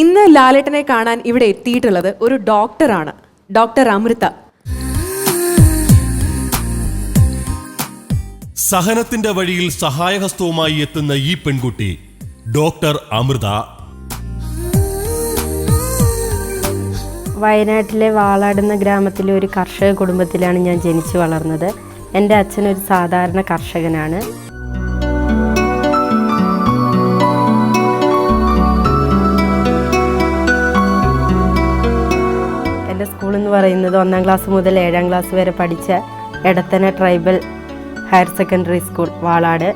ഇന്ന് ലാലേട്ടനെ കാണാൻ ഇവിടെ എത്തിയിട്ടുള്ളത് ഒരു ഡോക്ടറാണ്. ഡോക്ടർ അമൃത. സഹനത്തിന്റെ വഴിയിൽ സഹായഹസ്തവുമായി എത്തുന്ന ഈ പെൺകുട്ടി ഡോക്ടർ അമൃത. വയനാട്ടിലെ വാളാട് എന്ന ഗ്രാമത്തിലെ ഒരു കർഷക കുടുംബത്തിലാണ് ഞാൻ ജനിച്ചു വളർന്നത്. എന്റെ അച്ഛൻ ഒരു സാധാരണ കർഷകനാണ്. പറയുന്നത് ഒന്നാം ക്ലാസ് മുതൽ ഏഴാം ക്ലാസ് വരെ പഠിച്ച Edathana tribal higher secondary school Valad.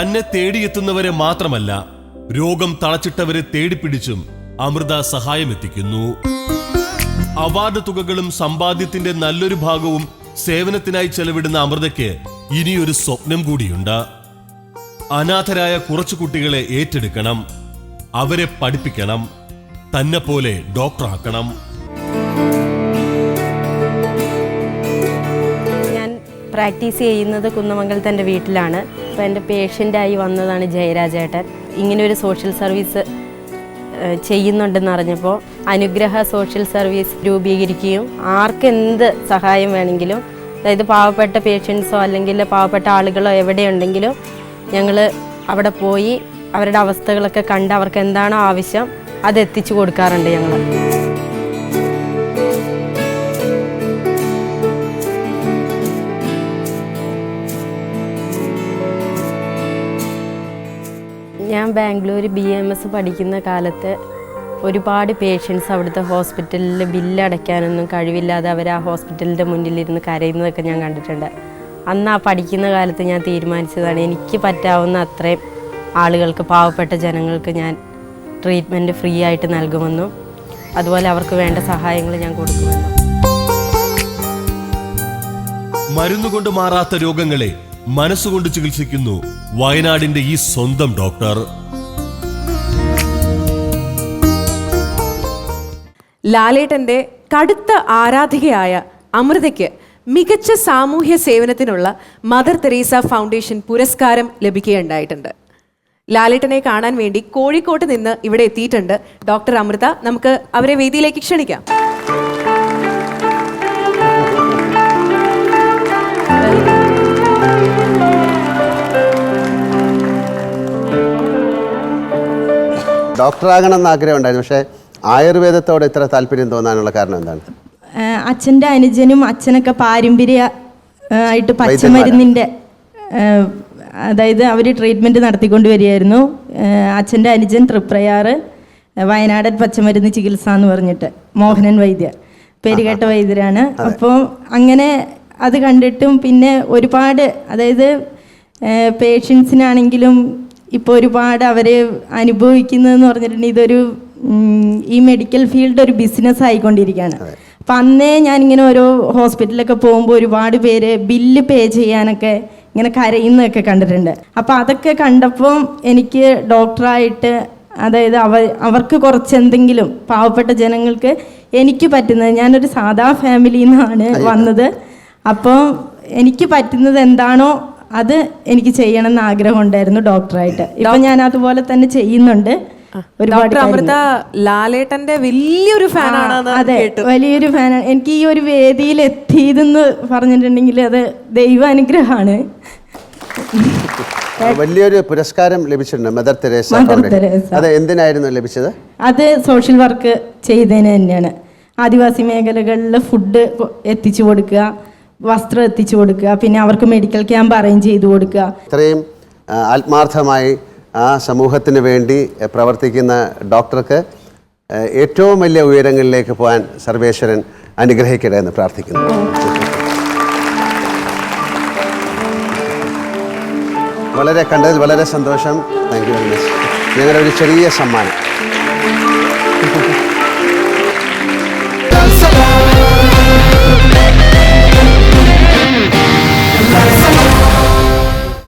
തന്നെ തേടിയെത്തുന്നവരെ മാത്രമല്ല രോഗം തളച്ചിട്ടവരെ തേടിപ്പിടിച്ചും അമൃത സഹായമെത്തിക്കുന്നു. അവാർഡ് തുകകളും സമ്പാദ്യത്തിന്റെ നല്ലൊരു ഭാഗവും സേവനത്തിനായി ചെലവിടുന്ന അമൃതയ്ക്ക് ഇനിയൊരു സ്വപ്നം കൂടിയുണ്ട്. അനാഥരായ കുറച്ചു കുട്ടികളെ ഏറ്റെടുക്കണം. അവരെ പഠിപ്പിക്കണം. തന്നെ പോലെ ഡോക്ടറാക്കണം. ഞാൻ പ്രാക്ടീസ് ചെയ്യുന്നത് കുന്നമംഗലത്തെ വീട്ടിലാണ്. അപ്പോൾ എന്റെ പേഷ്യന്റായി വന്നതാണ് ജയരാജേട്ടൻ. ഇങ്ങനെ ഒരു സോഷ്യൽ സർവീസ് ചെയ്യുന്നുണ്ടെന്ന് അറിഞ്ഞപ്പോൾ അനുഗ്രഹ സോഷ്യൽ സർവീസ് രൂപീകരിക്കുകയും ആർക്കെന്ത് സഹായം വേണമെങ്കിലും അതായത് പാവപ്പെട്ട പേഷ്യൻസോ അല്ലെങ്കിൽ പാവപ്പെട്ട ആളുകളോ എവിടെയുണ്ടെങ്കിലും ഞങ്ങൾ അവിടെ പോയി അവരുടെ അവസ്ഥകളൊക്കെ കണ്ട് അവർക്ക് എന്താണോ ആവശ്യം അത് എത്തിച്ചു കൊടുക്കാറുണ്ട് ഞങ്ങൾ ഞാൻ ബാംഗ്ലൂർ ബി എം എസ് പഠിക്കുന്ന കാലത്ത് ഒരുപാട് പേഷ്യൻസ് അവിടുത്തെ ഹോസ്പിറ്റലിൽ ബില്ല് അടയ്ക്കാനൊന്നും കഴിവില്ലാതെ അവർ ആ ഹോസ്പിറ്റലിന്റെ മുന്നിലിരുന്ന് കരയുന്നതൊക്കെ ഞാൻ കണ്ടിട്ടുണ്ട്. അന്ന് ആ പഠിക്കുന്ന കാലത്ത് ഞാൻ തീരുമാനിച്ചതാണ് എനിക്ക് പറ്റാവുന്ന അത്രയും ആളുകൾക്ക് പാവപ്പെട്ട ജനങ്ങൾക്ക് ഞാൻ ട്രീറ്റ്മെന്റ് ഫ്രീ ആയിട്ട് നൽകുമെന്നും അതുപോലെ അവർക്ക് വേണ്ട സഹായങ്ങൾ ഞാൻ കൊടുക്കുമെന്നും. മരുന്നുകൊണ്ട് മാറാത്ത രോഗങ്ങളെ മനസ്സുകൊണ്ട് ചികിത്സിക്കുന്നു വയനാടിന്റെ ഈ സ്വന്തം ഡോക്ടർ. ലാലേട്ടന്റെ കടുത്ത ആരാധികയായ അമൃതയ്ക്ക് മികച്ച സാമൂഹ്യ സേവനത്തിനുള്ള മദർ തെരേസ ഫൗണ്ടേഷൻ പുരസ്കാരം ലഭിക്കുകയുണ്ടായിട്ടുണ്ട്. ലാലേട്ടനെ കാണാൻ വേണ്ടി കോഴിക്കോട്ട് നിന്ന് ഇവിടെ എത്തിയിട്ടുണ്ട്. ഡോക്ടർ അമൃത നമുക്ക് അവരെ വേദിയിലേക്ക് ക്ഷണിക്കാം. ഡോക്ടറാകണം എന്ന് ആഗ്രഹം ഉണ്ടായിരുന്നു പക്ഷേ ആയുർവേദത്തോട് ഇത്ര താല്പര്യം തോന്നാനുള്ള കാരണം എന്താണ്? അച്ഛന്റെ അനുജനും അച്ഛനൊക്കെ പാരമ്പര്യ ആയിട്ട് പച്ചമരുന്നിന്റെ അതായത് അവർ ട്രീറ്റ്മെന്റ് നടത്തിക്കൊണ്ട് വരികയായിരുന്നു. അച്ഛന്റെ അനുജൻ തൃപ്രയാറ് വയനാടൻ പച്ചമരുന്ന് ചികിത്സ എന്ന് പറഞ്ഞിട്ട് മോഹനൻ വൈദ്യർ പേരുകേട്ട വൈദ്യരാണ്. അപ്പോൾ അങ്ങനെ അത് കണ്ടിട്ടും പിന്നെ ഒരുപാട് അതായത് പേഷ്യൻസിനാണെങ്കിലും ഇപ്പോൾ ഒരുപാട് അവർ അനുഭവിക്കുന്നതെന്ന് പറഞ്ഞിട്ടുണ്ടെങ്കിൽ ഇതൊരു ഈ മെഡിക്കൽ ഫീൽഡ് ഒരു ബിസിനസ് ആയിക്കൊണ്ടിരിക്കുകയാണ്. അപ്പം അന്നേ ഞാനിങ്ങനെ ഓരോ ഹോസ്പിറ്റലൊക്കെ പോകുമ്പോൾ ഒരുപാട് പേര് ബില്ല് പേ ചെയ്യാനൊക്കെ ഇങ്ങനെ കരയുന്നതൊക്കെ കണ്ടിട്ടുണ്ട്. അപ്പോൾ അതൊക്കെ കണ്ടപ്പോൾ എനിക്ക് ഡോക്ടറായിട്ട് അതായത് അവ അവർക്ക് കുറച്ച് എന്തെങ്കിലും പാവപ്പെട്ട ജനങ്ങൾക്ക് എനിക്ക് പറ്റുന്നത് ഞാനൊരു സാധാ ഫാമിലിയിൽ നിന്നാണ് വന്നത്. അപ്പോൾ എനിക്ക് പറ്റുന്നത് എന്താണോ അത് എനിക്ക് ചെയ്യണം എന്ന് ആഗ്രഹം ഉണ്ടായിരുന്നു ഡോക്ടറായിട്ട്. ഇപ്പൊ ഞാൻ അതുപോലെ തന്നെ ചെയ്യുന്നുണ്ട്. ഡോക്ടർ അമൃത ലാലേട്ടന്റെ വലിയൊരു ഫാനാണ് അതെ കേട്ടു വലിയൊരു ഫാനാണ്. എനിക്ക് ഈ ഒരു വേദിയിൽ എത്തിയതെന്ന് പറഞ്ഞിട്ടുണ്ടെങ്കിൽ അത് ദൈവാനുഗ്രഹമാണ്. വലിയൊരു പുരസ്കാരം ലഭിച്ചിട്ടുണ്ട് മദർ തെരേസ മദർ തെരേസ. അത് എന്തിനായിരുന്നു ലഭിച്ചത്? അത് സോഷ്യൽ വർക്ക് ചെയ്തതിന് തന്നെയാണ്. ആദിവാസി മേഖലകളിൽ ഫുഡ് എത്തിച്ചു കൊടുക്കുക വസ്ത്രം എത്തിച്ചു കൊടുക്കുക പിന്നെ അവർക്ക് മെഡിക്കൽ ക്യാമ്പ് അറേഞ്ച് ചെയ്തു കൊടുക്കുക. ഇത്രയും ആ, ആത്മാർത്ഥമായി ആ സമൂഹത്തിന് വേണ്ടി പ്രവർത്തിക്കുന്ന ഡോക്ടർക്ക് ഏറ്റവും വലിയ ഉയരങ്ങളിലേക്ക് പോകാൻ സർവേശ്വരൻ അനുഗ്രഹിക്കട്ടെ എന്ന് പ്രാർത്ഥിക്കുന്നു. വളരെ കണ്ടതിൽ വളരെ സന്തോഷം. താങ്ക് യു വെരി മച്ച് ഞങ്ങളുടെ ഒരു ചെറിയ സമ്മാനം.